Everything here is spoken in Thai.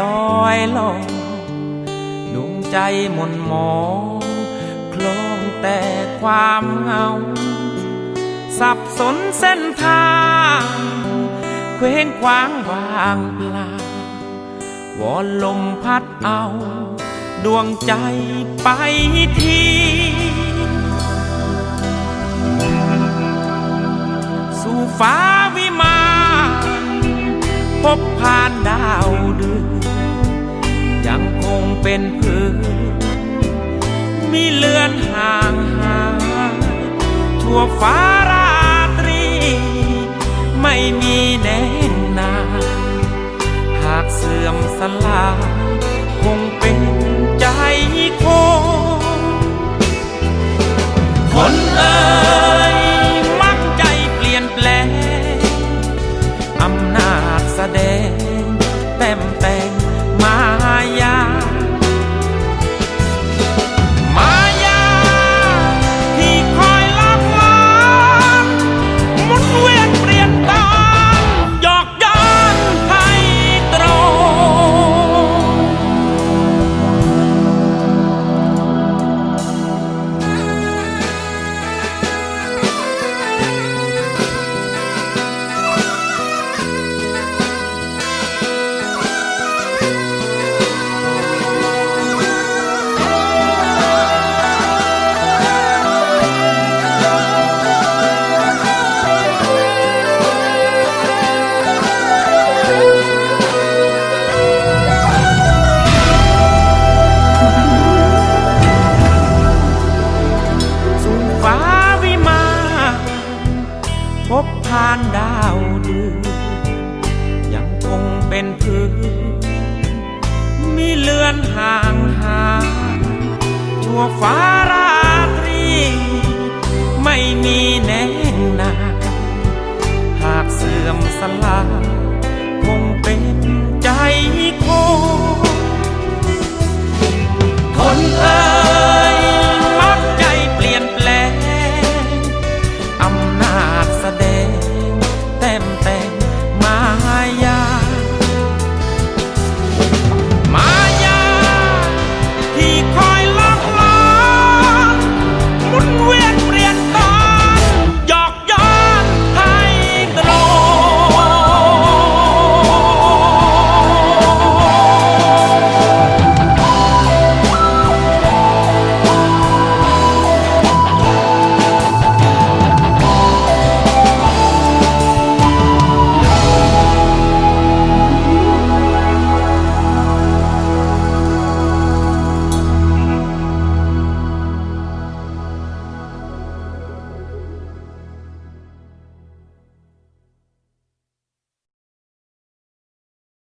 ลอยลอยดวงใจหมุนหมองคลองแต่ความเงา สับสนเส้นทางเคว้งคว้างวางเปล่าวอนลมพัดเอา ดวงใจไปทีสู่ฟ้าวิมานพบผ่านดาวเดือน เป็นพื้นมีเลือนห่างหายทั่วฟ้า ฟ้าราตรี ไม่มีแน่นา หากเสื่อมสลาย